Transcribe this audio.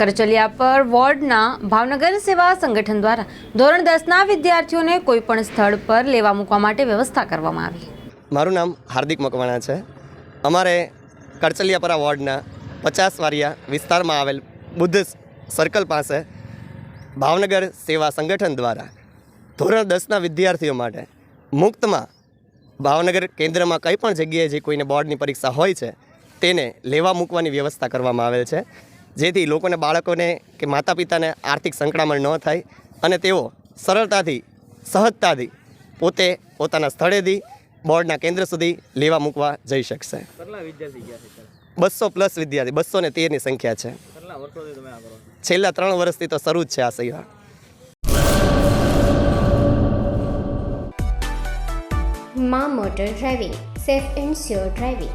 કરચલિયા પર વોર્ડના ભાવનગર સેવા સંગઠન દ્વારા ધોરણ દસના વિદ્યાર્થીઓને કોઈપણ સ્થળ પર લેવા મૂકવા માટે વ્યવસ્થા કરવામાં આવી. મારું નામ હાર્દિક મકવાણા છે. અમારે કરચલિયાપરા વોર્ડના પચાસ વારિયા વિસ્તારમાં આવેલ બુદ્ધ સર્કલ પાસે ભાવનગર સેવા સંગઠન દ્વારા ધોરણ દસના વિદ્યાર્થીઓ માટે મુક્તમાં ભાવનગર કેન્દ્રમાં કંઈ પણ જગ્યાએ જે કોઈને બોર્ડની પરીક્ષા હોય છે, તેને લેવા મૂકવાની વ્યવસ્થા કરવામાં આવેલ છે. જેથી લોકોને બાળકોને કે માતા પિતાને આર્થિક સંકળામણ ન થાય અને તેઓ સરળતાથી સહજતાથી પોતે પોતાના સ્થળેથી બોર્ડના કેન્દ્ર સુધી લેવા મૂકવા જઈ શકશે. કેટલા વિદ્યાર્થી ગયા છે સર બસો પ્લસ વિદ્યાર્થી બસો ને તેરની સંખ્યા છે. કેટલા વર્ષોથી તમે આ કરો છો? છેલ્લા ત્રણ વર્ષથી તો શરૂ જ છે આ સેવા મા motor driving safe and sure driving.